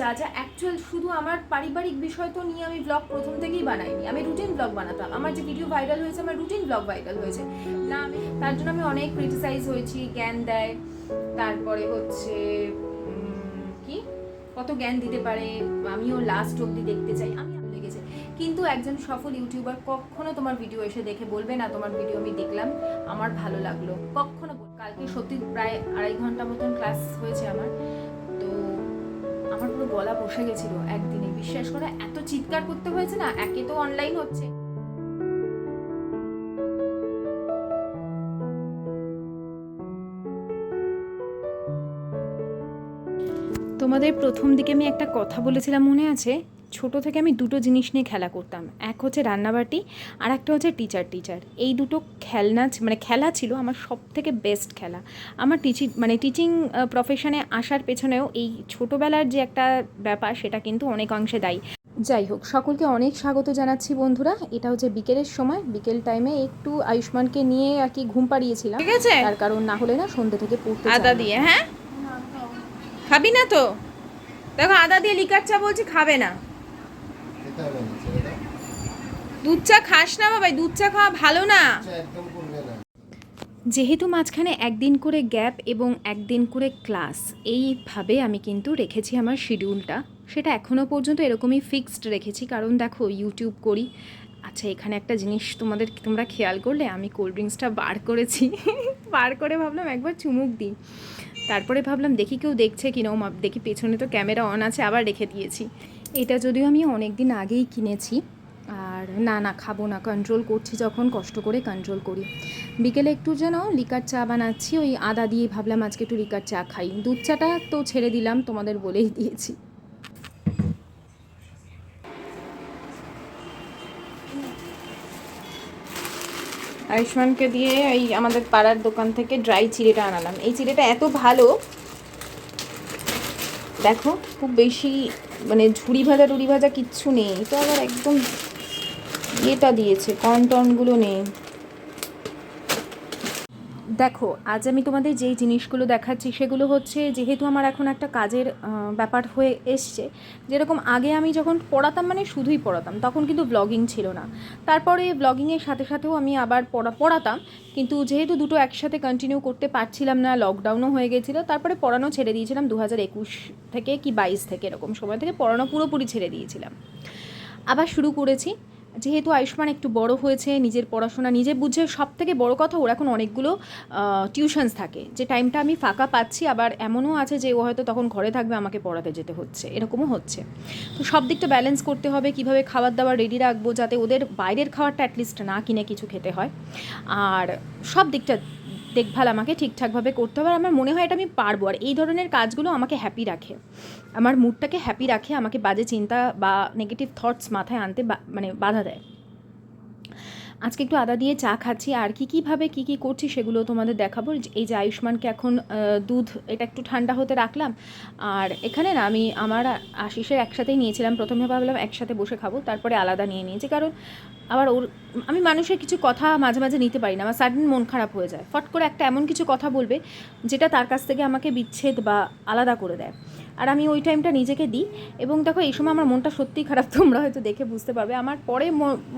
যা যা অ্যাকচুয়াল শুধু আমার পারিবারিক বিষয় তো নিয়ে আমি ব্লগ প্রথম থেকেই বানাইনি। আমি রুটিন ব্লগ বানাতাম। আমার যে ভিডিও ভাইরাল হয়েছে, আমার রুটিন ব্লগ ভাইরাল হয়েছে। না, আমি, তার জন্য আমি অনেক ক্রিটিসাইজ হয়েছি, জ্ঞান দেয়। তারপরে হচ্ছে কি? কত জ্ঞান দিতে পারে, আমিও লাস্ট অবধি দেখতে চাই, আমি লেগেছে। কিন্তু একজন সফল ইউটিউবার কখনো তোমার ভিডিও এসে দেখে বলবে, না, তোমার ভিডিও আমি দেখলাম, আমার ভালো লাগল। কখনো কালকে সত্যি প্রায় আড়াই ঘণ্টা মতন ক্লাস হয়েছে আমার। আমার পুরো গলা বসে গেছিল একদিনে। বিশ্বাস করে, এত চিৎকার করতে হয়েছে না? একে তো অনলাইন হচ্ছে। তোমাদের প্রথম দিকে আমি একটা কথা বলেছিলাম মনে আছে? ছোট থেকে আমি দুটো জিনিস নিয়ে খেলা করতাম। এক হচ্ছে রান্নাবাটি আর একটা হচ্ছে টিচার টিচার এই দুটো খেলনা মানে খেলা ছিল আমার সব থেকে বেস্ট খেলা। আমার টিচিং মানে টিচিং প্রফেশনে আসার পেছনেও এই ছোটোবেলার যে একটা ব্যাপার সেটা কিন্তু অনেক অংশে দায়ী। যাই হোক সকলকে অনেক স্বাগত জানাচ্ছি বন্ধুরা। এটা হচ্ছে বিকেলের সময়। বিকেল টাইমে একটু আয়ুষ্মানকে নিয়ে আর কি ঘুম পাড়িয়েছিলাম। ঠিক আছে? তার কারণ না হলে না সন্ধ্যে থেকে পড়তে আদা দিয়ে হ্যাঁ? খাবি না তো? দেখো আদা দিয়ে লিকার চা বলছি খাবে না খেতে হবে না ছেড়ে দাও দুধ চা খাস না বাবাই দুধ চা খাওয়া ভালো না। যেহেতু মাঝখানে একদিন করে গ্যাপ এবং একদিন করে ক্লাস এইভাবে আমি কিন্তু রেখেছি আমার শিডিউলটা। সেটা এখনও পর্যন্ত এরকমই ফিক্সড রেখেছি কারণ দেখো ইউটিউব করি। আচ্ছা এখানে একটা জিনিস তোমাদের তোমরা খেয়াল করলে আমি কোল্ড ড্রিঙ্কসটা বার করেছি। বার করে ভাবলাম একবার চুমুক দিই। তারপরে ভাবলাম দেখি কেউ দেখছে কিনা দেখি পেছনে তো ক্যামেরা অন আছে আবার রেখে দিয়েছি। এটা যদিও আমি অনেক দিন আগেই কিনেছি। আর না না, খাব না কন্ট্রোল করছি যখন, কষ্ট করে কন্ট্রোল করি। বিকেলে একটু যেন লিকার চা বানাচ্ছি, ওই আদা দিয়ে ভাবলাম আজকে একটু লিকার চা খাই। দুধ চাটা তো ছেড়ে দিলাম, তোমাদের বলেই দিয়েছি। আয়ুষ্মানকে দিয়ে এই আমাদের পাড়ার দোকান থেকে ড্রাই চিড়েটা আনালাম। এই চিড়েটা এত ভালো দেখো, খুব বেশি মানে ঝুড়ি ভাজা, টুড়ি ভাজা কিচ্ছু নেই। তো আবার একদম ইয়েটা দিয়েছে কর্ন টর্নগুলো নেই। দেখো, আজ আমি তোমাদের যেই জিনিসগুলো দেখাচ্ছি সেগুলো হচ্ছে যেহেতু আমার এখন একটা কাজের ব্যাপার হয়ে এসছে, যেরকম আগে আমি যখন পড়াতাম মানে শুধুই পড়াতাম, তখন কিন্তু ব্লগিং ছিল না। তারপরে ব্লগিংয়ের সাথে সাথেও আমি আবার পড়া, পড়াতাম, কিন্তু যেহেতু দুটো একসাথে কন্টিনিউ করতে পারছিলাম না লকডাউনও হয়ে গেছিল, তারপরে পড়ানো ছেড়ে দিয়েছিলাম দু হাজার একুশ থেকে কি বাইশ থেকে, এরকম সময় থেকে পড়ানো পুরোপুরি ছেড়ে দিয়েছিলাম। আবার শুরু করেছি যেহেতু আয়ুষ্মান একটু বড় হয়েছে, নিজের পড়াশোনা, নিজে বুঝে সব থেকে বড় কথা ওর এখন অনেকগুলো টিউশনস থাকে। যে টাইমটা আমি ফাঁকা পাচ্ছি, আবার এমনও আছে যে ও হয়তো তখন ঘরে থাকবে, আমাকে পড়াতে যেতে হচ্ছে। এরকমও হচ্ছে। তো সব দিকটা ব্যালেন্স করতে হবে, কীভাবে খাবার দাবার রেডি রাখব যাতে ওদের বাইরের খাবারটা অ্যাটলিস্ট না কিনে কিছু খেতে হয়। আর সব দিকটা দেখভাল আমাকে ঠিকঠাকভাবে করতে হবে আর আমার মনে হয় এটা আমি পারব। আর এই ধরনের কাজগুলো আমাকে হ্যাপি রাখে। আমার মুডটাকে হ্যাপি রাখে, আমাকে বাজে চিন্তা বা নেগেটিভ থটস মাথায় আনতে মানে বাধা দেয়। আজকে একটু আদা দিয়ে চা খাচ্ছি। আর কি, কীভাবে কী কী করছি সেগুলো তোমাদের দেখাবো। এই যে আয়ুষ্মানকে এখন দুধ, এটা একটু ঠান্ডা হতে রাখলাম। আর এখানে না, আমি আমার আশিসের একসাথেই নিয়েছিলাম। প্রথমে ভাবলাম একসাথে বসে খাব, তারপরে আলাদা নিয়ে নিয়েছি। কারণ আবার ওর, আমি মানুষের কিছু কথা মাঝে মাঝে নিতে পারি না। আমার সাডেন মন খারাপ হয়ে যায়। ফট করে একটা এমন কিছু কথা বলবে, যেটা তার কাছ থেকে আমাকে বিচ্ছেদ বা আলাদা করে দেয়। আর আমি ওই টাইমটা নিজেকে দিই। এবং দেখো এই সময় আমার মনটা সত্যিই খারাপ তোমরা হয়তো দেখে বুঝতে পারবে। আমার পরে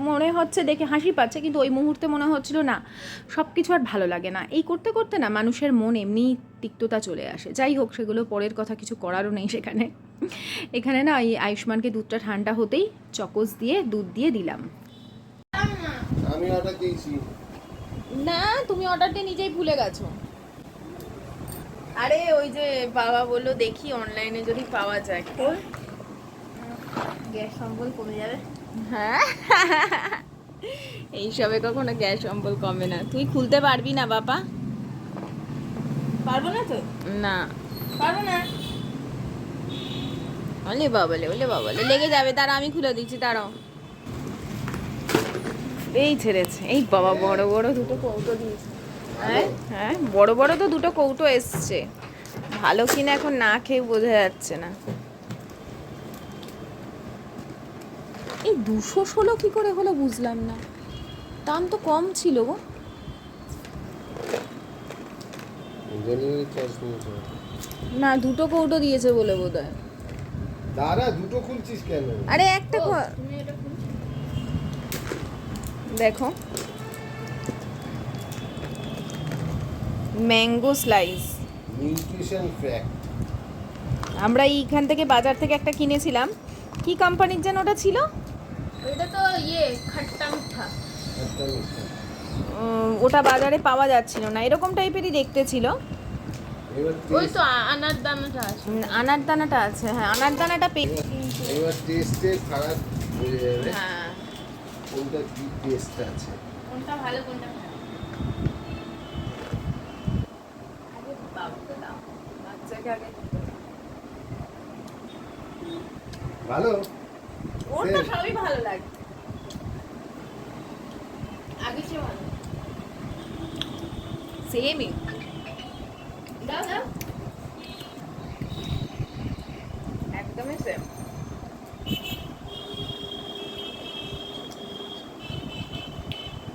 মনে হচ্ছে দেখে হাসি পাচ্ছে কিন্তু ওই মুহূর্তে মনে হচ্ছিল না সব কিছু আর ভালো লাগে না। এই করতে করতে না মানুষের মন এমনি তিক্ততা চলে আসে। যাই হোক সেগুলো পরের কথা কিছু করারও নেই সেখানে। এখানে না এই আয়ুষ্মানকে দুধটা ঠান্ডা হতেই চকোস দিয়ে দুধ দিয়ে দিলাম। আমি অর্ডার দিয়েছি। না তুমি অর্ডার দিয়ে নিজেই ভুলে গেছো। আরে ওই যে বাবা বলল দেখি অনলাইনে যদি পাওয়া যায়। খোল গ্যাস সম্বল কমে যাবে? হ্যাঁ। এইসবে কখনো গ্যাস অম্বল কমে না। তুই খুলতে পারবি না বাবা। পারব না তো? না। পারব না। ওলে বাবালে ওলে বাবালে লেগে যাবে তারা আমি খুলে দিচ্ছি তারাও এই ছেড়েছে। এই বাবা বড় বড় দুটো কৌটো দিয়েছে। হ্যাঁ হ্যাঁ বড় বড় তো দুটো কৌটো এসছে। ভালো কিনা এখন না খেয়ে বোঝা যাচ্ছে না। এই দুশো ষোলো কী করে হলো বুঝলাম না। দাম তো কম ছিল গো। না দুটো কৌটো দিয়েছে বলে বোধ হয় দাঁড়া দুটো খুলছিস কেন? আরে একটা খ- তুমি এটা দেখো। Mango slice. নিউট্রিশন ফ্যাক্ট আমরা এইখান থেকে বাজার থেকে একটা কিনেছিলাম। কি কোম্পানির যেন ওটা ছিল? এটা তো ইয়ে খাট্টা মিঠা। ওটা বাজারে পাওয়া যাচ্ছিল না। এরকম টাইপেরই দেখতে ছিল। ওই তো আনার দানাটা আছে। আনার দানাটা আছে হ্যাঁ আনার দানাটা পে এবার- টেস্টে ফারাক বোঝা যাবে। হ্যাঁ। কোনটা কি টেস্ট আছে? কোনটা ভালো কোনটা খারাপ? বাচ্চাকে ভালো? ওর তো সবই ভালো লাগে। আগে চেয়ে ভালো। সেমই দাও দাও একদমই সেম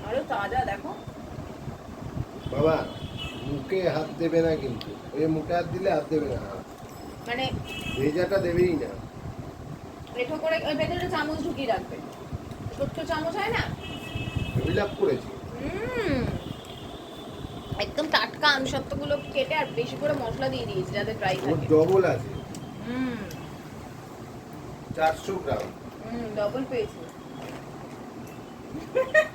আরও তাজা দেখো বাবা মুখে হাত দেবে না কিন্তু। ওই মুখে হাত দিলে হাত দেবে না। মানে ভেজাটা দেবেই না। এঠো করে ওই ভেতরে চামচ ঢুকিয়ে রাখবে ছোট্ট চামচ হয় না? বিলাপ করেছি। একদম টাটকা আমসত্ত্বগুলো কেটে আর বেশি করে মশলা দিয়ে দিয়েছি যাতে ড্রাই থাকে। ডবল আছে। হুম। চারশো গ্রাম। হুম ডবল পেয়েছি লেটেছে খুঁজে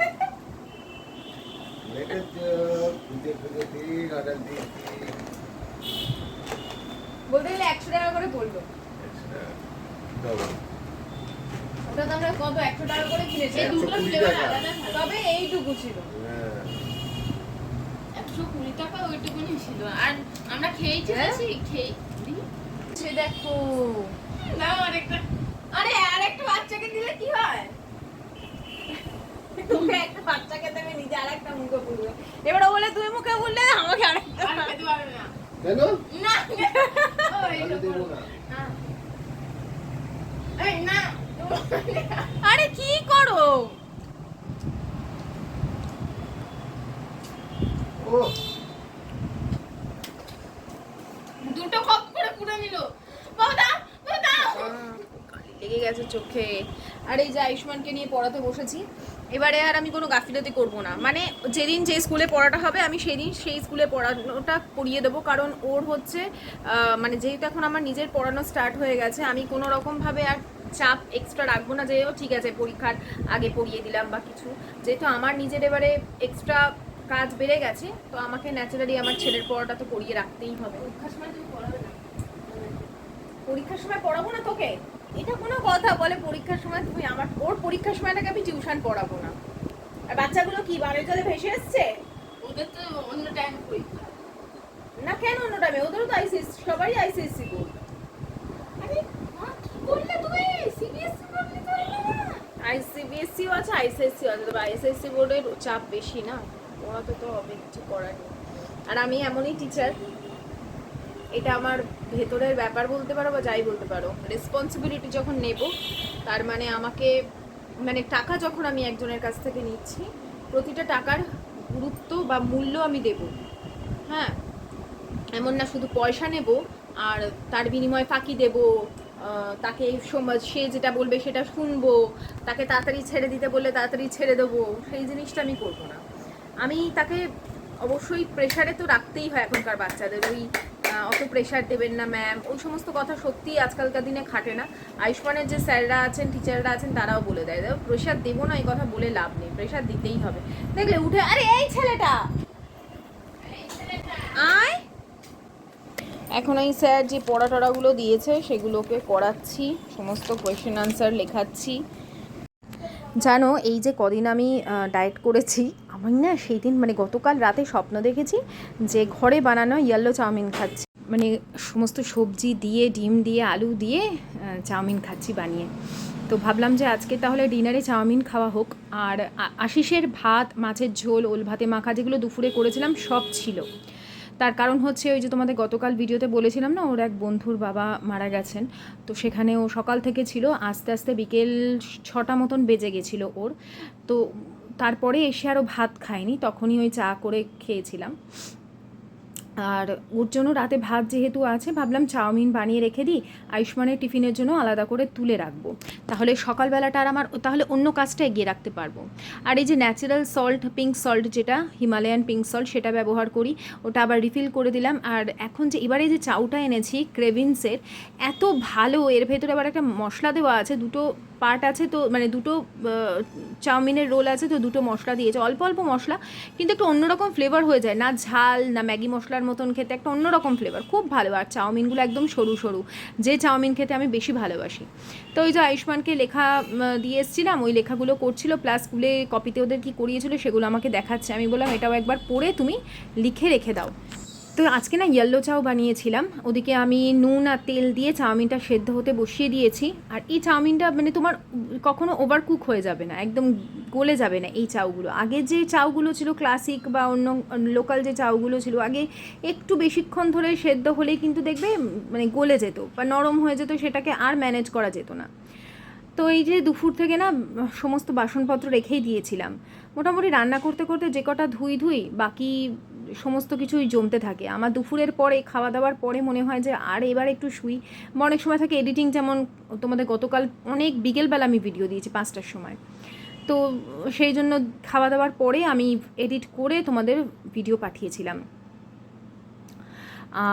খুঁজে ঠিক অর্ডার দিয়েছি বলতে গেলে একশো টাকা করে পড়ল ওটা তো আমরা কত একশো টাকা করে কিনেছি? এই দুটো কুড়ি ফ্লেভার টাকা। আলাদা তবে এইটুকু ছিল। হ্যাঁ। একশো কুড়ি টাকা ওইটুকুনি ছিল। আর আমরা খেয়েছি হ্যাঁ? খেয়ে। দেখো। দাও আরেকটা। আরে আর একটা বাচ্চাকে দিলে কি হয়? তুমি একটা বাচ্চাকে দেবে নিজে আর একটা মুখে পুরবে এবার ও বলে মুখে বললে আমাকে আর কেন? না। না। কি করো? দুটো কপ করে পুরো নিল। লেগে গেছে চোখে। আর এই যে আয়ুষ্মানকে নিয়ে পড়াতে বসেছি এবারে আর আমি কোনো গাফিলতি করব না। মানে যেদিন যে স্কুলে পড়াটা হবে, আমি সেদিন সেই স্কুলে পড়ানোটা করিয়ে দেবো। কারণ ওর হচ্ছে মানে যেহেতু এখন আমার নিজের পড়ানো স্টার্ট হয়ে গেছে, আমি কোনো রকমভাবে আর চাপ এক্সট্রা রাখব না যে, ও, ঠিক আছে, পরীক্ষার আগে পড়িয়ে দিলাম বা কিছু। যেহেতু আমার নিজের এবারে এক্সট্রা কাজ বেড়ে গেছে, তো আমাকে ন্যাচারালি আমার ছেলের পড়াটা তো পড়িয়ে রাখতেই হবে। পরীক্ষার সময় পড়াবো না তোকে? এটা কোনো কথা বলে পরীক্ষার সময় তুমি আমার ওর পরীক্ষার সময়টাকে আমি টিউশন পড়াবো না। আর বাচ্চাগুলো কি বানের জলে ভেসে এসছে? ওদের তো অন্য টাইম পরীক্ষা। না কেন অন্য টাইমে ওদেরও তো আইসিএসসি সবারই আইসিএসসি বোর্ড আরে করলে তুমি? সিবিএসসি করলে তো হলো না। আইসিবিএসসিও আছে আইসিএসসি আছে তবে আইসিএসসি বোর্ডের চাপ বেশি না। পড়াতে তো হবে কিছু করার নেই। আর আমি এমনই টিচার এটা আমার ভেতরের ব্যাপার বলতে পারো বা যাই বলতে পারো। রেসপন্সিবিলিটি যখন নেব, তার মানে আমাকে মানে টাকা যখন আমি একজনের কাছ থেকে নিচ্ছি, প্রতিটা টাকার গুরুত্ব বা মূল্য আমি দেব। হ্যাঁ? এমন না শুধু পয়সা নেব, আর তার বিনিময়ে ফাঁকি দেব তাকে সে যেটা বলবে সেটা শুনব, তাকে তাড়াতাড়ি ছেড়ে দিতে বললে তাড়াতাড়ি ছেড়ে দেবো, সেই জিনিসটা আমি করব না। আমি তাকে অবশ্যই প্রেশারে তো রাখতেই হয় এখনকার বাচ্চাদের। ওই অত প্রেশার দেবেন না ম্যাম ওই সমস্ত কথা সত্যিই আজকালকার দিনে খাটে না। আয়ুষ্মানের যে স্যাররা আছেন টিচাররা আছেন, তারাও বলে দেয়। প্রেশার দেবো না, এই কথা বলে লাভ নেই। প্রেশার দিতেই হবে। দেখলে উঠে, আরে এই ছেলেটা! আয়! এখন এই স্যার যে পড়া টড়াগুলো দিয়েছে, সেগুলোকে করাচ্ছি, সমস্ত কোয়েশ্চেন আনসার লেখাচ্ছি। জানো, এই যে কদিন আমি ডায়েট করেছি আমি না সেই দিন মানে গতকাল রাতে স্বপ্ন দেখেছি যে ঘরে বানানো ইয়েলো চাউমিন খাচ্ছি। মানে সমস্ত সবজি দিয়ে, ডিম দিয়ে, আলু দিয়ে চাউমিন খাচ্ছি বানিয়ে। তো ভাবলাম যে আজকে তাহলে ডিনারে চাউমিন খাওয়া হোক। আর আশিসের ভাত, মাছের ঝোল, ওল ভাতে মাখা যেগুলো দুপুরে করেছিলাম সব ছিল। তার কারণ হচ্ছে ওই যে তোমাদের গতকাল ভিডিওতে বলেছিলাম না, ওর এক বন্ধুর বাবা মারা গেছেন। তো সেখানে ও সকাল থেকে ছিল, আস্তে আস্তে বিকেল ছটা মতন বেজে গেছিল ওর। তো তারপরে এসে আরও ভাত খায়নি তখনই ওই চা করে খেয়েছিলাম। আর ওর জন্য রাতে ভাত যেহেতু আছে, ভাবলাম চাউমিন বানিয়ে রেখে দিই, আয়ুষ্মানের টিফিনের জন্য আলাদা করে তুলে রাখব। তাহলে সকালবেলাটা আর আমার, তাহলে অন্য কাজটা এগিয়ে রাখতে পারব। আর এই যে ন্যাচারাল সল্ট পিঙ্ক সল্ট যেটা হিমালয়ান পিঙ্ক সল্ট সেটা ব্যবহার করি, ওটা আবার রিফিল করে দিলাম। আর এখন যে, এবারে যে চাউটা এনেছি ক্রেভিন্সের এত ভালো, এর ভেতরে আবার একটা মশলা দেওয়া আছে, দুটো পার্ট আছে, তো মানে দুটো চাউমিনের রোল আছে, তো দুটো মশলা দিয়েছে। অল্প অল্প মশলা, কিন্তু একটু অন্যরকম ফ্লেভার হয়ে যায়। না ঝাল, না ম্যাগি মশলার মতন খেতে, একটা অন্যরকম ফ্লেভার খুব ভালো। আর চাউমিনগুলো একদম সরু সরু। যে চাউমিন খেতে আমি বেশি ভালোবাসি। তো ওই যে আয়ুষ্মানকে লেখা দিয়ে এসেছিলাম, ওই লেখাগুলো করছিল। প্লাস স্কুলে কপিতে ওদের কি করিয়েছিল, সেগুলো আমাকে দেখাচ্ছে। আমি বললাম, এটাও একবার পড়ে তুমি লিখে রেখে দাও। তো আজকে না ইয়েলো চাও বানিয়েছিলাম। ওদিকে আমি নুন আর তেল দিয়ে চাউমিনটা সেদ্ধ হতে বসিয়ে দিয়েছি। আর এই চাউমিনটা মানে তোমার কখনো ওভার কুক হয়ে যাবে না, একদম গলে যাবে না এই চাউগুলো। আগে যে চাউগুলো ছিল ক্লাসিক বা অন্য লোকাল যে চাউগুলো ছিল, আগে একটু বেশিক্ষণ ধরে সেদ্ধ হলেই কিন্তু দেখবে মানে গলে যেত বা নরম হয়ে যেত, সেটাকে আর ম্যানেজ করা যেত না। তো এই যে দুপুর থেকে না সমস্ত বাসনপত্র রেখেই দিয়েছিলাম। মোটামুটি রান্না করতে করতে যে কটা ধুই ধুই বাকি সমস্ত কিছুই জমতে থাকে। আমার দুপুরের পরে খাওয়া দাওয়ার পরে মনে হয় যে, আর এবার একটু শুই। বা অনেক সময় থাকে এডিটিং যেমন তোমাদের গতকাল অনেক বিকেলবেলা আমি ভিডিও দিয়েছি পাঁচটার সময়। তো সেই জন্য খাওয়া দাওয়ার পরে আমি এডিট করে তোমাদের ভিডিও পাঠিয়েছিলাম।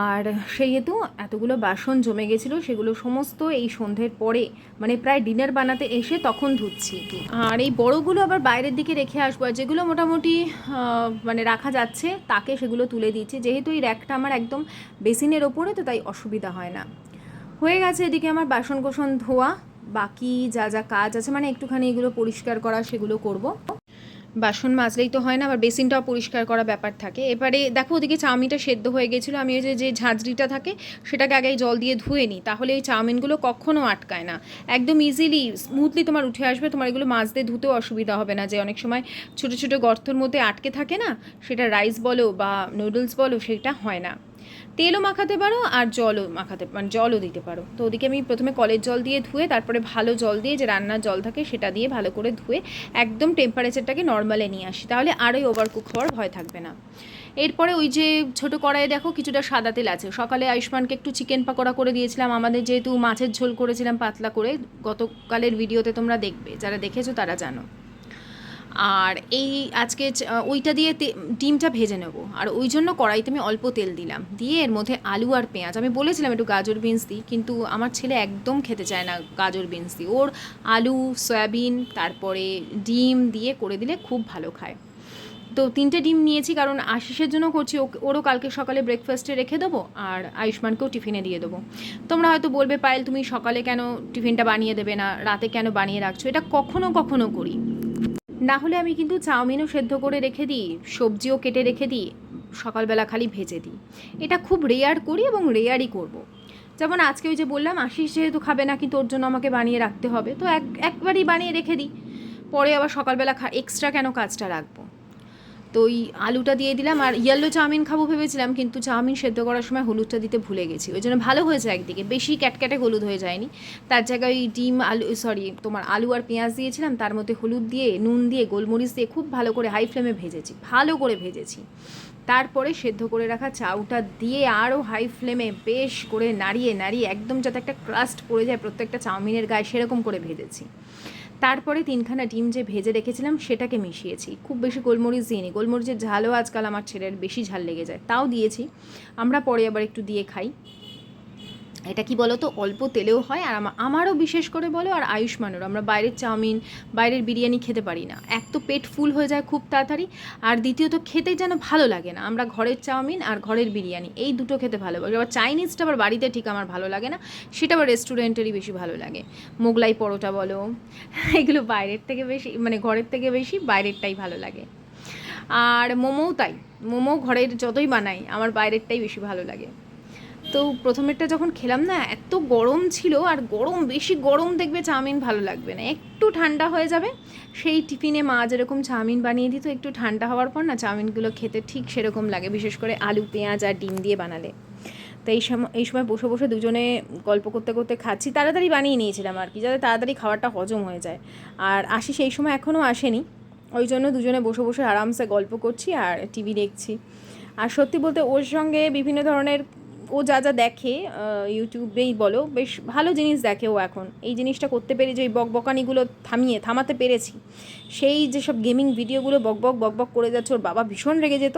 আর সেহেতু এতগুলো বাসন জমে গেছিল, সেগুলো সমস্ত এই সন্ধ্যের পরে মানে প্রায় ডিনার বানাতে এসে তখন ধুচ্ছি। আর এই বড়গুলো আবার বাইরের দিকে রেখে আসব, আর যেগুলো মোটামুটি মানে রাখা যাচ্ছে, তাকে সেগুলো তুলে দিচ্ছি। যেহেতু এই র্যাকটা আমার একদম বেসিনের ওপরে, তো তাই অসুবিধা হয় না। হয়ে গেছে এদিকে আমার বাসন কোসন ধোয়া, বাকি যা যা কাজ আছে মানে একটুখানি এগুলো পরিষ্কার করা, সেগুলো করব। বাসন মাজলেই তো হয় না, আবার বেসিনটাও পরিষ্কার করা ব্যাপার থাকে। এবারে দেখো ওদিকে চাউমিনটা সেদ্ধ হয়ে গেছিল, আমি ওই যে ঝাঁঝরিটা থাকে, সেটাকে আগে জল দিয়ে ধুয়ে নিই, তাহলে এই চাউমিনগুলো কখনও আটকায় না। একদম ইজিলি স্মুথলি তোমার উঠে আসবে, তোমার এগুলো মাজতে ধুতেও অসুবিধা হবে না। যে অনেক সময় ছোটো ছোটো গর্তর মধ্যে আটকে থাকে না, সেটা রাইস বলো বা নুডলস বলো, সেটা হয় না। তেলও মাখাতে পারো আর জলও মাখাতে মানে জলও দিতে পারো। তো ওদিকে আমি প্রথমে কলের জল দিয়ে ধুয়ে, তারপরে ভালো জল দিয়ে যে রান্নার জল থাকে সেটা দিয়ে ভালো করে ধুয়ে একদম টেম্পারেচারটাকে নর্মালে নিয়ে আসি। তাহলে আরোই ওভার কুক হওয়ার ভয় থাকবে না। এরপরে ওই যে ছোটো কড়াইয়ে দেখো কিছুটা সাদা তেল আছে। সকালে আয়ুষ্মানকে একটু চিকেন পাকোড়া করে দিয়েছিলাম। আমাদের যেহেতু মাছের ঝোল করেছিলাম পাতলা করে, গতকালের ভিডিওতে তোমরা দেখবে। যারা দেখেছ তারা জানো। আর এই আজকে ওইটা দিয়ে ডিমটা ভেজে নেব। আর ওই জন্য কড়াইতে আমি অল্প তেল দিলাম। দিয়ে এর মধ্যে আলু আর পেঁয়াজ। আমি বলেছিলাম একটু গাজর বিনস দিই, কিন্তু আমার ছেলে একদম খেতে চায় না গাজর বিনস দিই ওর আলু, সয়াবিন, তারপরে ডিম দিয়ে করে দিলে খুব ভালো খায়। তো তিনটে ডিম নিয়েছি, কারণ আশিসের জন্য করছি। ওরও কালকে সকালে ব্রেকফাস্টে রেখে দেবো, আর আয়ুষ্মানকেও টিফিনে দিয়ে দেবো। তোমরা হয়তো বলবে, পায়েল, তুমি সকালে কেন টিফিনটা বানিয়ে দেবে না? রাতে কেন বানিয়ে রাখছো? এটা কখনো কখনো করি। না হলে আমি কিন্তু চাউমিনও সেদ্ধ করে রেখে দিই, সবজিও কেটে রেখে দিই, সকালবেলা খালি ভেজে দিই। এটা খুব রেয়ার করি এবং রেয়ারই করব। যেমন আজকে ওই যে বললাম, আশিস যেহেতু খাবে না কিন্তু ওর জন্য আমাকে বানিয়ে রাখতে হবে, তো এক, একবারই বানিয়ে রেখে দিই। পরে আবার সকালবেলা খা এক্সট্রা কেন কাজটা রাখব? তো ওই আলুটা দিয়ে দিলাম আর ইয়েলো চাউমিন খাব ভেবেছিলাম, কিন্তু চাউমিন সেদ্ধ করার সময় হলুদটা দিতে ভুলে গেছি। ওই জন্য ভালো হয়েছে একদিকে, বেশি ক্যাটক্যাটে হলুদ হয়ে যায়নি। তার জায়গায় ওই ডিম, আলু সরি তোমার আলু আর পেঁয়াজ দিয়েছিলাম, তার মধ্যে হলুদ দিয়ে, নুন দিয়ে, গোলমরিচ দিয়ে খুব ভালো করে হাই ফ্লেমে ভেজেছি, ভালো করে ভেজেছি। তারপরে সেদ্ধ করে রাখা চাউটা দিয়ে আরও হাই ফ্লেমে বেশ করে নাড়িয়ে নাড়িয়ে একদম যাতে একটা ক্রাস্ট পড়ে যায়, প্রত্যেকটা চাউমিনের গায়ে সেরকম করে ভেজেছি। তারপরে তিনখানা ডিম যে ভেজে রেখেছিলাম, সেটাকে মিশিয়েছি। খুব বেশি গোলমরিচ দিয়ে দিইনি। গোলমরিচের ঝালও আজকাল আমার ছেলের বেশি ঝাল লেগে যায়। তাও দিয়েছি। আমরা পরে আবার একটু দিয়ে খাই। এটা কি বলো তো, অল্প তেলেও হয় আর আমারও বিশেষ করে বলো আর আয়ুষ্মানেরও। আমরা বাইরের চাউমিন, বাইরের বিরিয়ানি খেতে পারি না। এক তো পেট ফুল হয়ে যায় খুব তাড়াতাড়ি আর দ্বিতীয়ত খেতে যেন ভালো লাগে না। আমরা ঘরের চাউমিন আর ঘরের বিরিয়ানি, এই দুটো খেতে ভালোবাসি। আবার চাইনিজটা আবার বাড়িতে ঠিক আমার ভালো লাগে না, সেটা আবার রেস্টুরেন্টেরই বেশি ভালো লাগে। মোগলাই পরোটা বলো, এগুলো বাইরের থেকে বেশি মানে ঘরের থেকে বেশি বাইরেরটাই ভালো লাগে। আর মোমোও তাই, মোমো ঘরের যতই বানাই, আমার বাইরেরটাই বেশি ভালো লাগে। তো প্রথমেরটা যখন খেলাম না, এত গরম ছিল আর গরম, বেশি গরম দেখবে চাউমিন ভালো লাগবে না। একটু ঠান্ডা হয়ে যাবে, সেই টিফিনে মা যেরকম চাউমিন বানিয়ে দিত, একটু ঠান্ডা হওয়ার পর না চাউমিনগুলো খেতে ঠিক সেরকম লাগে, বিশেষ করে আলু, পেঁয়াজ আর ডিম দিয়ে বানালে। তো এই সময় এই সময় বসে বসে দুজনে গল্প করতে করতে খাচ্ছি, তাড়াতাড়ি বানিয়ে নিয়েছিলাম আর কি, যাতে তাড়াতাড়ি খাবারটা হজম হয়ে যায়। আর আসি সেই সময় এখনও আসেনি, ওই জন্য দুজনে বসে বসে আরামসে গল্প করছি আর টিভি দেখছি। আর সত্যি বলতে ওর সঙ্গে বিভিন্ন ধরনের ও যা যা দেখে ইউটিউবেই বলো, বেশ ভালো জিনিস দেখে ও এখন। এই জিনিসটা করতে পেরে যে ওই বকবকানিগুলো থামিয়ে, থামাতে পেরেছি, সেই যেসব গেমিং ভিডিওগুলো বকবক বকবক করে যাচ্ছে, ওর বাবা ভীষণ রেগে যেত,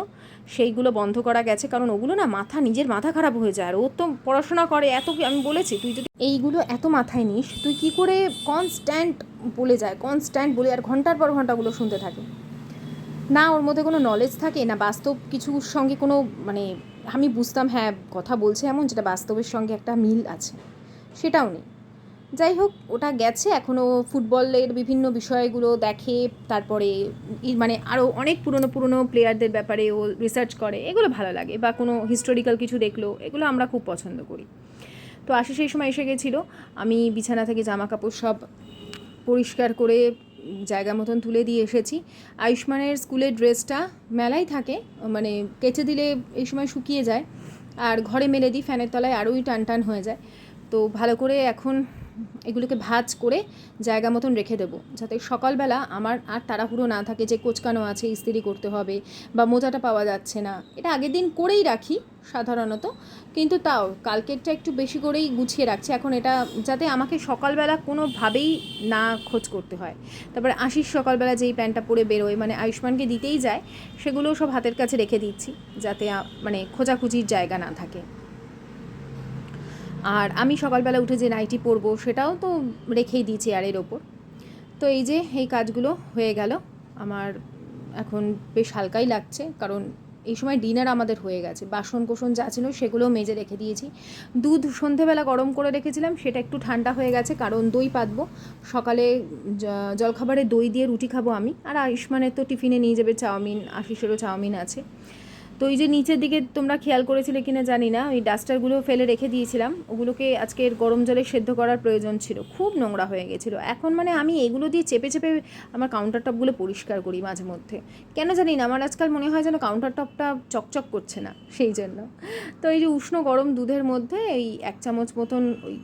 সেইগুলো বন্ধ করা গেছে, কারণ ওগুলো না মাথা নিজের মাথা খারাপ হয়ে যায়। আর ও তো পড়াশোনা করে এত, আমি বলেছি, তুই যদি এইগুলো এত মাথায় নিস, তুই কি করে কনস্ট্যান্ট বলে যায় কনস্ট্যান্ট বলে আর ঘণ্টার পর ঘন্টাগুলো শুনতে থাকে? না ওর মধ্যে কোনো নলেজ থাকে, না বাস্তব কিছুর সঙ্গে কোনো মানে আমি বুঝতাম হ্যাঁ কথা বলছে এমন যেটা বাস্তবের সঙ্গে একটা মিল আছে, সেটাও নেই। যাই হোক, ওটা গেছে, এখনও ফুটবলের বিভিন্ন বিষয়গুলো দেখে, তারপরে মানে আরও অনেক পুরনো পুরনো প্লেয়ারদের ব্যাপারে ও রিসার্চ করে, এগুলো ভালো লাগে, বা কোনো হিস্টোরিক্যাল কিছু দেখল, এগুলো আমরা খুব পছন্দ করি। তো আশিস সেই সময় এসে গেছিল, আমি বিছানা থেকে জামা কাপড় সব পরিষ্কার করে জায়গা মতন তুলে দিয়ে এসেছি। আয়ুষ্মানের স্কুলের ড্রেসটা মেলাই থাকে মানে কেচে দিলে এই সময় শুকিয়ে যায়, আর ঘরে মেলে দিই, ফ্যানের তলায় আরোই টান টান হয়ে যায়। তো ভালো করে এখন এগুলোকে ভাজ করে জায়গা মতন রেখে দেবো। যাতে সকালবেলা আমার আর তাড়াহুড়ো না থাকে যে কোচকানো আছে, ইস্ত্রি করতে হবে বা মোজাটা পাওয়া যাচ্ছে না। এটা আগের দিন করেই রাখি সাধারণত, কিন্তু তাও কালকেরটা একটু বেশি করেই গুছিয়ে রাখছি। এখন এটা যাতে আমাকে সকালবেলা কোনোভাবেই না খোঁজ করতে হয়। তারপরে আশিস সকালবেলা যেই প্যান্টটা পরে বেরোয় মানে আয়ুষ্মানকে দিতেই যায় সেগুলো সব হাতের কাছে রেখে দিচ্ছি, যাতে মানে খোঁজাখুঁজির জায়গা না থাকে। আর আমি সকালবেলা উঠে যে নাইটি পরবো সেটাও তো রেখেই দিই চেয়ারের ওপর। তো এই যে এই কাজগুলো হয়ে গেল। আমার এখন বেশ হালকাই লাগছে কারণ এই সময় ডিনার আমাদের হয়ে গেছে। বাসন কোসন যা ছিল সেগুলোও মেজে রেখে দিয়েছি। দুধ সন্ধেবেলা গরম করে রেখেছিলাম, সেটা একটু ঠান্ডা হয়ে গেছে কারণ দই পাতবো। সকালে জলখাবারে দই দিয়ে রুটি খাব আমি। আর আয়ুষ্মানের তো টিফিনে নিয়ে যাবে চাউমিন, আশিসেরও চাউমিন আছে। তো এই যে নিচের দিকে তোমরা খেয়াল করেছিলে কিনা জানি না, ওই ডাস্টারগুলো ফেলে রেখে দিয়েছিলাম। ওগুলোকে আজকের গরম জলে সেদ্ধ করার প্রয়োজন ছিল। খুব নোংরা হয়ে গেছিল। এখন মানে আমি এগুলো দিয়ে চেপে চেপে আমার কাউন্টার টপগুলো পরিষ্কার করি মাঝে মধ্যে। কেন জানি না, আমার আজকাল মনে হয় যেন কাউন্টার টপটা চকচক করছে না সেই জন্য। তো এই যে উষ্ণ গরম দুধের মধ্যে এই এক চামচ মতন ওই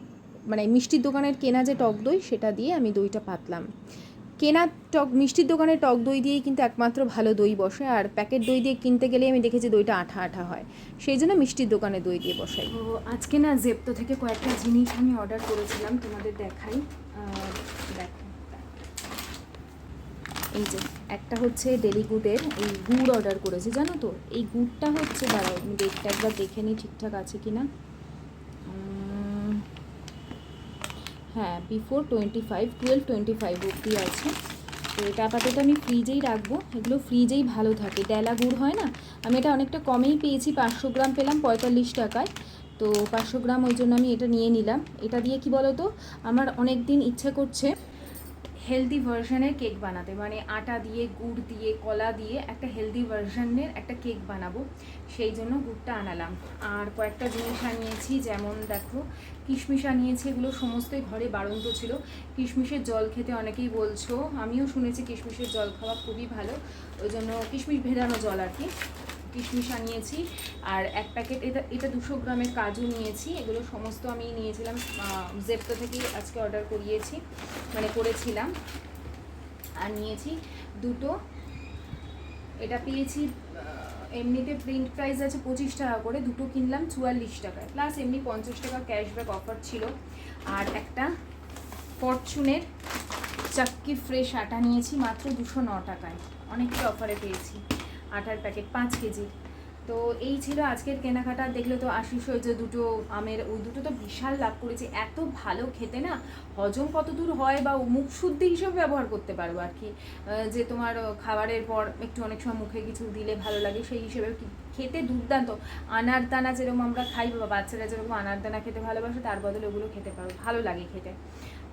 মানে মিষ্টির দোকানের কেনা যে টক দই, সেটা দিয়ে আমি দইটা পাতলাম। কেনা টক, মিষ্টির দোকানে টক দই দিয়েই কিন্তু একমাত্র ভালো দই বসে, আর প্যাকেট দই দিয়ে কিনতে গেলে আমি দেখেছি দইটা আঠা আঠা হয়। সেই জন্য মিষ্টির দোকানে দই দিয়ে বসাই। তো আজকে না জেপ্তো থেকে কয়েকটা জিনিস আমি অর্ডার করেছিলাম, তোমাদের দেখাই। এই যে, একটা হচ্ছে ডেলিগুডের এই গুড় অর্ডার করেছি, জানো তো? এই গুড়টা হচ্ছে, দাঁড়াও, আমি ডেটটা একবার দেখে নিই ঠিকঠাক আছে কি না হ্যাঁ before twenty five twelve twenty five অবধি আছে। তো এটা আপাতত আমি ফ্রিজেই রাখব। এগুলো ফ্রিজেই ভালো থাকে। ডেলা গুড় হয় না? আমি এটা অনেকটা কমেই পেয়েছি, পাঁচশো গ্রাম পেলাম পঁয়তাল্লিশ টাকায়। তো পাঁচশো গ্রাম ওই জন্য আমি এটা নিয়ে নিলাম। এটা দিয়ে কি বলো তো আমার অনেক দিন ইচ্ছা করছে হেলদি ভার্সনের কেক বানাতে। মানে আটা দিয়ে, গুড় দিয়ে, কলা দিয়ে একটা হেলদি ভার্সনের একটা কেক বানাবো। সেই জন্য গুড়টা আনালাম। আর কয়েকটা জিনিস আনিয়েছি, যেমন দেখো, কিশমিশ আনিয়েছি, এগুলো সমস্তই ঘরে বাড়ন্ত ছিল। কিশমিশের জল খেতে অনেকেই বলছো, আমিও শুনেছি কিশমিশের জল খাওয়া খুবই ভালো। ওই জন্য কিশমিশ ভেজানো জল আর কি। কিশমিশ আনিয়েছি। আর এক প্যাকেট, এটা এটা দুশো গ্রামের কাজু নিয়েছি। এগুলো সমস্ত আমি নিয়েছিলাম জেপ্টো থেকেই আজকে অর্ডার করিয়েছি মানে করেছিলাম। আর নিয়েছি দুটো, এটা পেয়েছি এমনিতে প্রিন্ট প্রাইস আছে পঁচিশ টাকা করে, দুটো কিনলাম চুয়াল্লিশ টাকায়। প্লাস এমনি পঞ্চাশ টাকা ক্যাশব্যাক অফার ছিল। আর একটা ফরচুনের চাক্কি ফ্রেশ আটা নিয়েছি, মাত্র দুশো ন টাকায়। অনেকটা অফারে পেয়েছি। আটার প্যাকেট পাঁচ কেজি। তো এই ছিল আজকের কেনাকাটা। দেখলে তো আশিস ওই যে দুটো আমের ওই দুটো তো বিশাল লাভ করেছে। এত ভালো খেতে না, হজম কত দূর হয় বা মুখ শুদ্ধি হিসেবে ব্যবহার করতে পারব আর কি? যে তোমার খাবারের পর একটু অনেক সময় মুখে কিছু দিলে ভালো লাগে, সেই হিসেবে খেতে দুর্দান্ত। আনার দানা যেরকম আমরা খাই বা বাচ্চারা যেরকম আনার দানা খেতে ভালোবাসে, তার বদলে ওগুলো খেতে পারো। ভালো লাগে খেতে।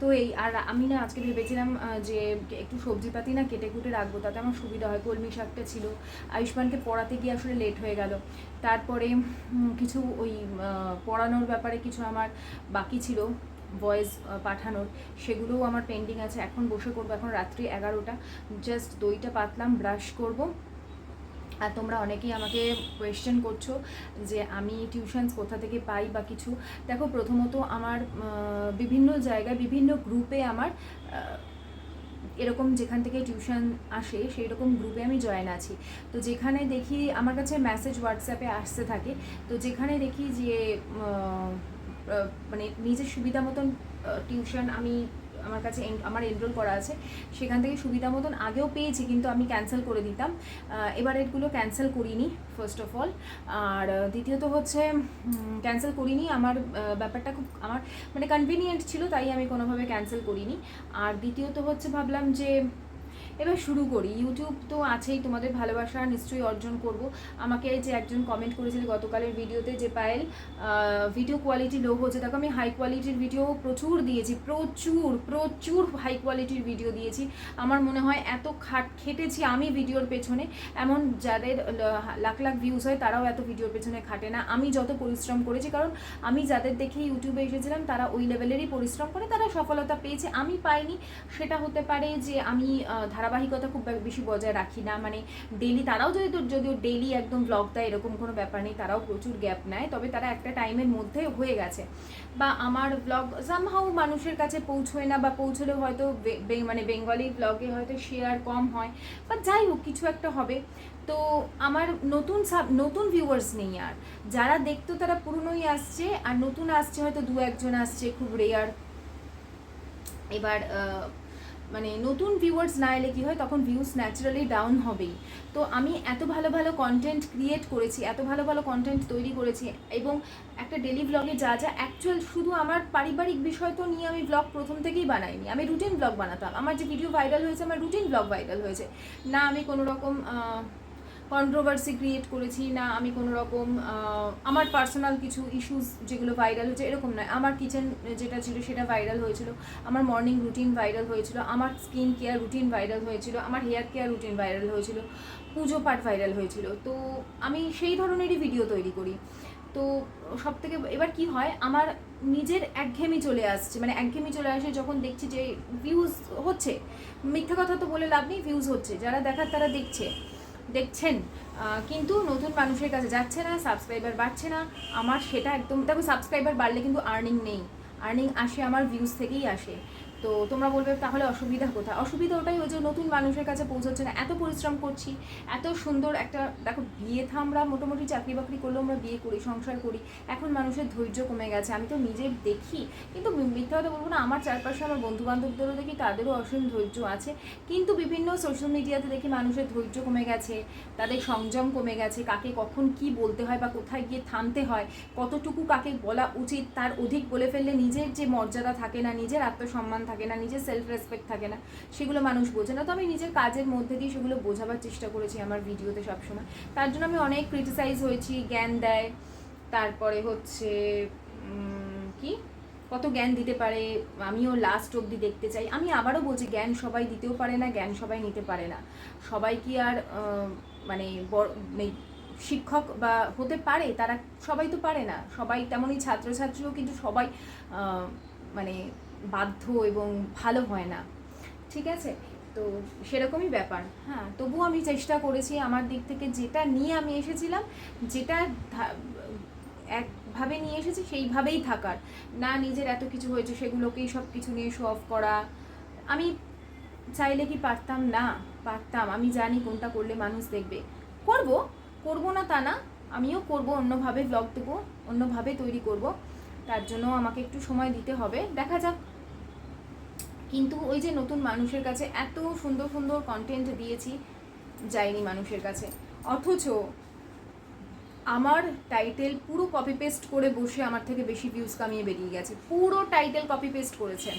তো এই, আর আমি না আজকে ভেবেছিলাম যে একটু সবজিপাতি না কেটে কুটে রাখব, তাতে আমার সুবিধা হয়, কলমি শাকটা ছিল। আয়ুষ্মানকে পড়াতে গিয়ে আসলে লেট হয়ে গেল। তারপরে কিছু ওই পড়ানোর ব্যাপারে কিছু আমার বাকি ছিল ভয়েস পাঠানোর। সেগুলোও আমার পেন্ডিং আছে। এখন বসে করব, এখন রাত্রি এগারোটা। জাস্ট দইটা পাতলাম ব্রাশ করব। আর তোমরা অনেকেই আমাকে কোয়েশ্চেন করছ যে আমি টিউশনস কোথা থেকে পাই বা কিছু। দেখো, প্রথমত আমার বিভিন্ন জায়গায়, বিভিন্ন গ্রুপে আমার এরকম যেখান থেকে টিউশন আসে সেই রকম গ্রুপে আমি জয়েন আছি। তো যেখানে দেখি, আমার কাছে মেসেজ হোয়াটসঅ্যাপে আসতে থাকে। তো যেখানে দেখি যে মানে নিজের সুবিধা মতন টিউশন আমি আমার কাছে আমার এনরোল করা আছে। সেখান থেকে সুবিধা মতন আগেও পেয়েছি, কিন্তু আমি ক্যান্সেল করে দিতাম। এবার এগুলো ক্যান্সেল করিনি ফার্স্ট অফ অল আর দ্বিতীয়ত হচ্ছে ক্যান্সেল করিনি। আমার ব্যাপারটা খুব, আমার মানে কনভিনিয়েন্ট ছিল, তাই আমি কোনোভাবে ক্যান্সেল করিনি। আর দ্বিতীয়ত হচ্ছে ভাবলাম যে এবার শুরু করি। ইউটিউব তো আছেই তোমাদের ভালোবাসা নিশ্চয়ই অর্জন করব। আমাকে যে একজন কমেন্ট করেছিল গতকালের ভিডিওতে যে পায়েল ভিডিও কোয়ালিটি লো হচ্ছে। দেখো আমি হাই কোয়ালিটির ভিডিও প্রচুর দিয়েছি প্রচুর প্রচুর হাই কোয়ালিটির ভিডিও দিয়েছি। আমার মনে হয় এত খাট খেটেছি আমি ভিডিওর পেছনে। এমন যাদের লাখ লাখ ভিউজ হয় তারাও এত ভিডিওর পেছনে খাটে না। আমি যত পরিশ্রম করেছি কারণ আমি যাদের দেখে ইউটিউবে এসেছিলাম তারা ওই লেভেলেরই পরিশ্রম করে তারা সফলতা পেয়েছে। আমি পাইনি। সেটা হতে পারে যে আমি আহ, ধারাবাহিকতা খুব বেশি বজায় রাখি না। মানে ডেলি তারাও যদি যদিও ডেলি একদম ব্লগ দেয় এরকম কোনো ব্যাপার নেই, তারাও প্রচুর গ্যাপ নেয়। তবে তারা একটা টাইমের মধ্যে হয়ে গেছে। বা আমার ব্লগ সামহাও মানুষের কাছে পৌঁছয় না বা পৌঁছলেও হয়তো মানে বেঙ্গলি ব্লগে হয়তো শেয়ার কম হয়। বা যাই হোক, কিছু একটা হবে। তো আমার নতুন সাব নতুন ভিউয়ার্স নেই আর। যারা দেখতো তারা পুরনোই আসছে আর নতুন আসছে হয়তো দু একজন আসছে, খুব রেয়ার এবার মানে নতুন ভিউয়ার্স না এলে কী হয়, তখন ভিউস ন্যাচারালি ডাউন হবেই। তো আমি এত ভালো ভালো কন্টেন্ট ক্রিয়েট করেছি, এত ভালো ভালো কন্টেন্ট তৈরি করেছি এবং একটা ডেলি ব্লগে যা যা অ্যাকচুয়াল শুধু আমার পারিবারিক বিষয় তো নিয়ে আমি ব্লগ প্রথম থেকেই বানাইনি, আমি রুটিন ব্লগ বানাতাম। আমার যে ভিডিও ভাইরাল হয়েছে, আমার রুটিন ব্লগ ভাইরাল হয়েছে। না আমি কোনো রকম কন্ট্রোভার্সি ক্রিয়েট করেছি না আমি কোনো রকম আমার পার্সোনাল কিছু ইস্যুস যেগুলো ভাইরাল হয়েছে এরকম নয়। আমার কিচেন যেটা ছিল সেটা ভাইরাল হয়েছিল, আমার মর্নিং রুটিন ভাইরাল হয়েছিল, আমার স্কিন কেয়ার রুটিন ভাইরাল হয়েছিল, আমার হেয়ার কেয়ার রুটিন ভাইরাল হয়েছিল, পুজো পাঠ ভাইরাল হয়েছিল। তো আমি সেই ধরনেরই ভিডিও তৈরি করি। তো সব থেকে এবার কি হয়, আমার নিজের একঘেয়েমি চলে আসছে। মানে একঘেয়েমি চলে আসে যখন দেখছি যে ভিউজ হচ্ছে। মিথ্যা কথা তো বলে লাভ নেই ভিউজ হচ্ছে। যারা দেখার তারা দেখছে। দেখছেন কিন্তু নতুন মানুষের কাছে যাচ্ছে না সাবস্ক্রাইবার বাড়ছে না। আমার সেটা একদম দেখো সাবস্ক্রাইবার বাড়লে কিন্তু আর্নিং নেই। আর্নিং আসে, আমার ভিউজ থেকেই আসে। তো তোমরা বলবে, তাহলে অসুবিধা কোথায়? অসুবিধা ওটাই হচ্ছে নতুন মানুষের কাছে পৌঁছচ্ছে না, এত পরিশ্রম করছি, এত সুন্দর একটা, দেখো বিয়ে থা আমরা মোটামুটি চাকরি বাকরি করলেও আমরা বিয়ে করি, সংসার করি, এখন মানুষের ধৈর্য কমে গেছে, আমি তো নিজে দেখি, কিন্তু মিথ্যা কথা বলব না, আমার চারপাশে আমার বন্ধু বান্ধবদেরও দেখি, তাদেরও অসীম ধৈর্য আছে, কিন্তু বিভিন্ন সোশ্যাল মিডিয়াতে দেখি মানুষের ধৈর্য কমে গেছে, তাদের সংযম কমে গেছে, কাকে কখন কি বলতে হয় বা কোথায় গিয়ে থামতে হয়, কতটুকু কাকে বলা উচিত, তার অধিক বলে ফেললে নিজের যে মর্যাদা থাকে না, নিজের আত্মসম্মান থাকে না, নিজের সেলফ রেসপেক্ট থাকে না, সেগুলো মানুষ বোঝে না। তো আমি নিজের কাজের মধ্যে দিয়ে সেগুলো বোঝাবার চেষ্টা করেছি আমার ভিডিওতে সবসময়। তার জন্য আমি অনেক ক্রিটিসাইজ হয়েছি, জ্ঞান দেয়, তারপরে হচ্ছে কি? কত জ্ঞান দিতে পারে, আমিও লাস্ট অবধি দেখতে চাই। আমি আবারও বলছি, জ্ঞান সবাই দিতেও পারে না, জ্ঞান সবাই নিতে পারে না। সবাই কি আর মানে মানে শিক্ষক বা হতে পারে, তারা সবাই তো পারে না। সবাই তেমনই ছাত্রছাত্রীও, কিন্তু সবাই মানে বাধ্য এবং ভালো হয় না। ঠিক আছে? তো সেরকমই ব্যাপার। হ্যাঁ তবুও আমি চেষ্টা করেছি আমার দিক থেকে যেটা নিয়ে আমি এসেছিলাম, যেটা একভাবে নিয়ে এসেছি সেইভাবেই থাকার। না নিজের এত কিছু হয়েছে সেগুলোকেই সব কিছু নিয়ে শো অফ করা। আমি চাইলে কি পারতাম? না, পারতাম। আমি জানি কোনটা করলে মানুষ দেখবে। করব করব না তা না। আমিও করব, অন্যভাবে ব্লগ দেবো, অন্যভাবে তৈরি করব। তার জন্য আমাকে একটু সময় দিতে হবে। দেখা যাক। কিন্তু ওই যে নতুন মানুষের কাছে এত সুন্দর সুন্দর কন্টেন্ট দিয়েছি যায়নি মানুষের কাছে। অথচ আমার টাইটেল পুরো কপি পেস্ট করে বসে আমার থেকে বেশি ভিউজ কামিয়ে বেরিয়ে গেছে। পুরো টাইটেল কপি পেস্ট করেছে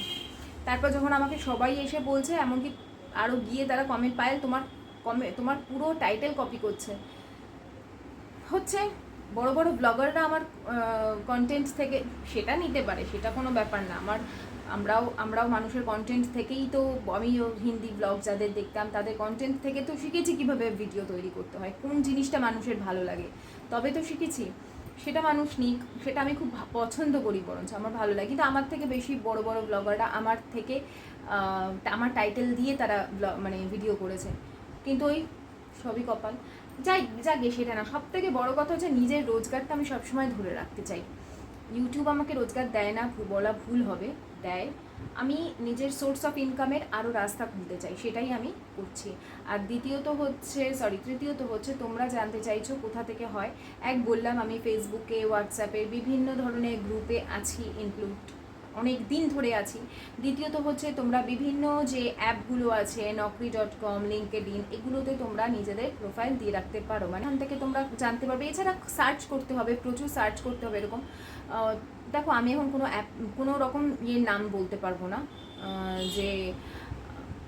তারপর যখন আমাকে সবাই এসে বলছে, এমনকি আরও গিয়ে তারা কমেন্ট পায়, তোমার কমে তোমার পুরো টাইটেল কপি করছে। হচ্ছে বড় বড় ব্লগাররা আমার কন্টেন্ট থেকে সেটা নিতে পারে, সেটা কোনো ব্যাপার না। আমার, আমরাও আমরাও মানুষের কন্টেন্ট থেকেই তো আমিও হিন্দি ব্লগ যাদের দেখতাম, তাদের কন্টেন্ট থেকে তো শিখেছি কীভাবে ভিডিও তৈরি করতে হয়, কোন জিনিসটা মানুষের ভালো লাগে। তবে তো শিখেছি, সেটা মানুষ নিক, সেটা আমি খুব পছন্দ করি বরঞ্চ, আমার ভালো লাগে। কিন্তু আমার থেকে বেশি বড় বড় ব্লগাররা আমার থেকে আমার টাইটেল দিয়ে তারা মানে ভিডিও করেছে। কিন্তু ওই সবই কপাল। যাই, যাকে সেটা না। সব থেকে বড় কথা হচ্ছে নিজের রোজগারটা আমি সবসময় ধরে রাখতে চাই। ইউটিউব আমাকে রোজগার দেয় না বলা ভুল হবে, দেয়। আমি নিজের সোর্স অফ ইনকামের আরও রাস্তা খুলতে চাই, সেটাই আমি করছি। আর দ্বিতীয়ত হচ্ছে সরি তৃতীয়ত হচ্ছে তোমরা জানতে চাইছো কোথা থেকে হয়। এক বললাম, আমি ফেসবুকে হোয়াটসঅ্যাপে বিভিন্ন ধরনের গ্রুপে আছি ইনক্লুড অনেক দিন ধরে আছি। দ্বিতীয়ত হচ্ছে তোমরা বিভিন্ন যে অ্যাপগুলো আছে Naukri dot com LinkedIn এগুলোতে তোমরা নিজেদের প্রোফাইল দিয়ে রাখতে পারো। মানে এখান থেকে তোমরা জানতে পারবে। এছাড়া সার্চ করতে হবে, প্রচুর সার্চ করতে হবে এরকম। দেখো, আমি এখন কোনো অ্যাপ কোনো রকম ইয়ের নাম বলতে পারব না। যে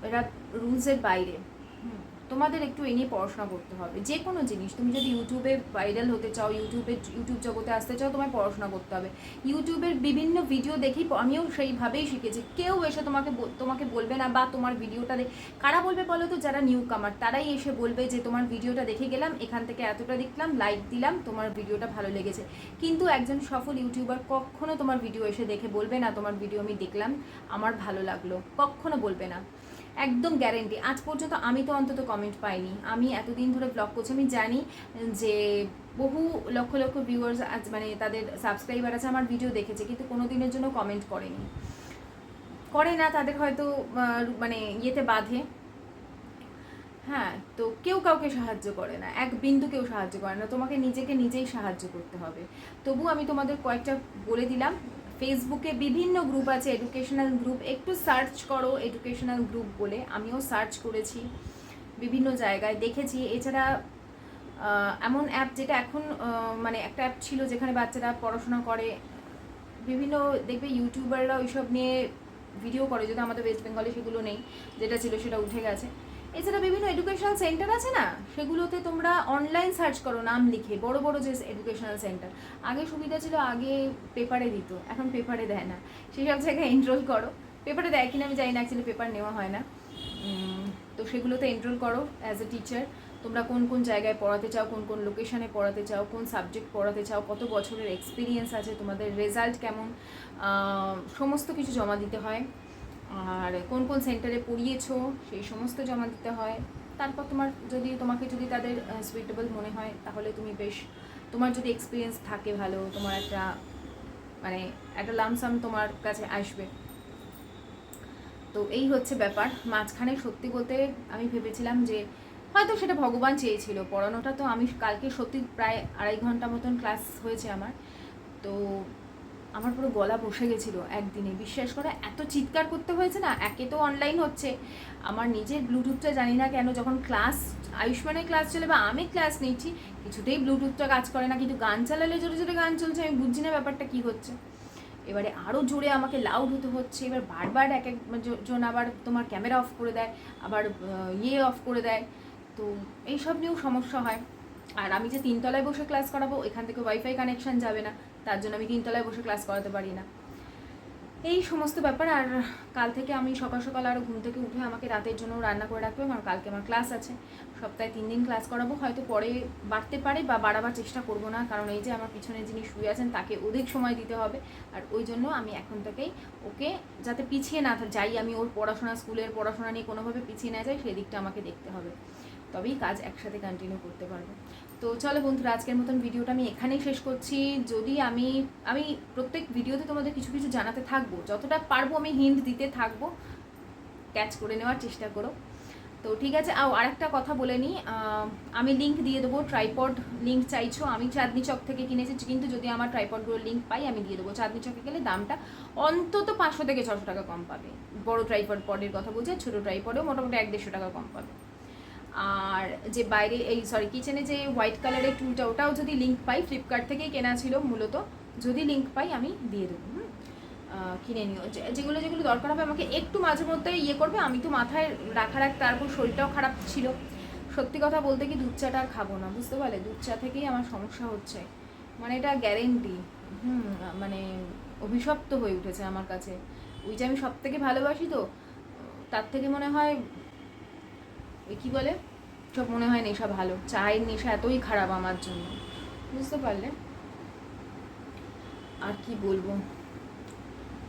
এরা রুলসের বাইরে। তোমাদের একটু এ নিয়ে পড়াশোনা করতে হবে। যে কোনো জিনিস, তুমি যদি ইউটিউবে ভাইরাল হতে চাও ইউটিউবে ইউটিউব জগতে আসতে চাও, তোমায় পড়াশোনা করতে হবে। ইউটিউবের বিভিন্ন ভিডিও দেখেই আমিও সেইভাবেই শিখেছি। কেউ এসে তোমাকে তোমাকে বলবে না বা তোমার ভিডিওটা কারা বলবে বলো তো? যারা নিউ কামার তারাই এসে বলবে যে, তোমার ভিডিওটা দেখে গেলাম, এখান থেকে এতটা দেখলাম লাইক দিলাম, তোমার ভিডিওটা ভালো লেগেছে। কিন্তু একজন সফল ইউটিউবার কখনো তোমার ভিডিও এসে দেখে বলবে না, তোমার ভিডিও আমি দেখলাম, আমার ভালো লাগল। কখনো বলবে না। একদম গ্যারেন্টি আজ পর্যন্ত আমি তো অন্তত কমেন্ট পাইনি। আমি এতদিন ধরে ব্লগ করছি। আমি জানি যে বহু লক্ষ লক্ষ ভিউয়ার্স আজ মানে তাদের সাবস্ক্রাইবার আছে, আমার ভিডিও দেখেছে, কিন্তু কোনো দিনের জন্য কমেন্ট করেনি। করে না, তাদের হয়তো মানে ইয়েতে বাঁধে। হ্যাঁ তো কেউ কাউকে সাহায্য করে না। এক বিন্দু কেউ সাহায্য করে না। তোমাকে নিজেকে নিজেই সাহায্য করতে হবে। তবু আমি তোমাদের কয়েকটা বলে দিলাম। ফেসবুকে বিভিন্ন গ্রুপ আছে এডুকেশনাল গ্রুপ একটু সার্চ করো এডুকেশনাল গ্রুপ বলে। আমিও সার্চ করেছি বিভিন্ন জায়গায়, দেখেছি। এছাড়া এমন অ্যাপ যেটা এখন মানে একটা অ্যাপ ছিল যেখানে বাচ্চারা পড়াশোনা করে। বিভিন্ন দেখবে ইউটিউবাররা ওইসব নিয়ে ভিডিও করে যদি আমাদের ওয়েস্ট বেঙ্গলে সেগুলো নেই, যেটা ছিল সেটা উঠে গেছে। এছাড়া বিভিন্ন এডুকেশনাল সেন্টার আছে না? সেগুলোতে তোমরা অনলাইন সার্চ করো, নাম লিখে, বড় বড় যে এডুকেশনাল সেন্টার আগে সুবিধা ছিল, আগে পেপারে দিত, এখন পেপারে দেয় না। সেসব জায়গায় এনরোল করো। পেপারে দেয় কিনা আমি জানি না অ্যাকচুয়ালি পেপার নেওয়া হয় না। তো সেগুলোতে এনরোল করো অ্যাজ এ টিচার তোমরা কোন কোন জায়গায় পড়াতে চাও, কোন কোন লোকেশনে পড়াতে চাও, কোন সাবজেক্ট পড়াতে চাও, কত বছরের এক্সপিরিয়েন্স আছে, তোমাদের রেজাল্ট কেমন সমস্ত কিছু জমা দিতে হয়। আর কোন কোন সেন্টারে পড়িয়েছো, সেই সমস্ত জমা দিতে হয়। তারপর তোমার যদি, তোমাকে যদি তাদের সুইটেবল মনে হয়, তাহলে তুমি বেশ, তোমার যদি এক্সপিরিয়েন্স থাকে ভালো, তোমার একটা মানে একটা লামসাম তোমার কাছে আসবে। তো এই হচ্ছে ব্যাপার। মাঝখানে সত্যি বলতে আমি ভেবেছিলাম যে, হয়তো সেটা ভগবান চেয়েছিল। পড়ানোটা তো আমি কালকে সত্যি প্রায় আড়াই ঘণ্টা মতন ক্লাস হয়েছে আমার। তো আমার পুরো গলা বসে গেছিল একদিনে। বিশ্বাস করে, এত চিৎকার করতে হয়েছে না? একে তো অনলাইন হচ্ছে। আমার নিজের ব্লুটুথটা জানি না কেন, যখন ক্লাস আয়ুষ্মানের ক্লাস চলে বা আমি ক্লাস নিচ্ছি, কিছুতেই ব্লুটুথটা কাজ করে না। কিন্তু গান চালালে জোরে জোরে গান চলছে, আমি বুঝছি না ব্যাপারটা কী হচ্ছে। এবারে আরও জোরে আমাকে লাউড হতে হচ্ছে। এবার বারবার এক একজন আবার তোমার ক্যামেরা অফ করে দেয়, আবার ইয়ে অফ করে দেয়। তো এইসব নিয়েও সমস্যা হয়। আর আমি যে তিনতলায় বসে ক্লাস করাবো, এখান থেকে ওয়াইফাই কানেকশান যাবে না। তার জন্য আমি তিনতলায় বসে ক্লাস করাতে পারি না। এই সমস্ত ব্যাপার, আর কাল থেকে আমি সকাল সকাল আরও ঘুম থেকে উঠে আমাকে রাতের জন্য রান্না করে রাখবে, আমার কালকে আমার ক্লাস আছে। সপ্তাহে তিন দিন ক্লাস করাবো, হয়তো পরে বাড়তে পারে বা বাড়াবার চেষ্টা করব না, কারণ এই যে আমার পিছনে যিনি শুয়ে আছেন, তাকে অধিক সময় দিতে হবে। আর ওই জন্য আমি এখন থেকেই ওকে, যাতে পিছিয়ে না যাই আমি ওর পড়াশোনা, স্কুলের পড়াশোনা নিয়ে কোনোভাবে পিছিয়ে না যাই সেই দিকটা আমাকে দেখতে হবে। তবেই কাজ একসাথে কন্টিনিউ করতে পারব। তো চলো বন্ধুরা, আজকের মতন ভিডিওটা আমি এখানেই শেষ করছি। যদি আমি আমি প্রত্যেক ভিডিওতে তোমাদের কিছু কিছু জানাতে থাকব, যতটা পারব আমি হিন্ট দিতে থাকব ক্যাচ করে নেওয়ার চেষ্টা করো। তো ঠিক আছে, আও আরেকটা কথা বলে নিই আমি লিঙ্ক দিয়ে দেবো ট্রাইপড লিঙ্ক চাইছো, আমি চাঁদনি চক থেকে কিনেছি, কিন্তু যদি আমার ট্রাইপডগুলোর লিঙ্ক পাই, আমি দিয়ে দেবো। চাঁদনি চকে গেলে দামটা অন্তত পাঁচশো থেকে ছশো টাকা কম পাবে। বড় ট্রাইপড পডের কথা বলছি ছোটো ট্রাইপডেও মোটামুটি এক দেড়শো টাকা কম পাবে। আর যে বাইরে এই সরি কিচেনে যে হোয়াইট কালারের টুলটা ওটাও যদি লিঙ্ক পাই ফ্লিপকার্ট থেকেই কেনা ছিল মূলত। যদি লিঙ্ক পাই, আমি দিয়ে দেবো, হুম? কিনে নিও। যেগুলো যেগুলো দরকার হবে আমাকে একটু মাঝে মধ্যে ইয়ে করবে, আমি তো মাথায় রাখার এক তারপর শরীরটাও খারাপ ছিল। সত্যি কথা বলতে কি দুধ চাটা আর খাব না, বুঝতে পারলে? দুধ চা থেকেই আমার সমস্যা হচ্ছে। মানে এটা গ্যারেন্টি হুম মানে অভিশপ্ত হয়ে উঠেছে আমার কাছে। ওই যে আমি সব থেকে ভালোবাসি তো, তার থেকে মনে হয় ওই কী বলে? সব মনে হয় নেশা ভালো। চায়ের নেশা এতই খারাপ আমার জন্য। বুঝতে পারলে? আর কি বলব?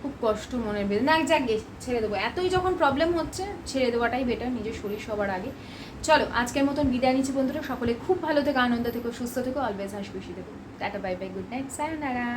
খুব কষ্ট মনের বেদনা না এক যাক ছেড়ে দেবো। এতই যখন প্রবলেম হচ্ছে, ছেড়ে দেওয়াটাই বেটার নিজের শরীর সবার আগে। চলো, আজকের মতন বিদায় নিচ্ছি বন্ধুরা। সকলে খুব ভালো থেকো, আনন্দ থেকো, সুস্থ থেকো অলওয়েজ হাসি খুশি থেকো। Tata bye bye good night sayonara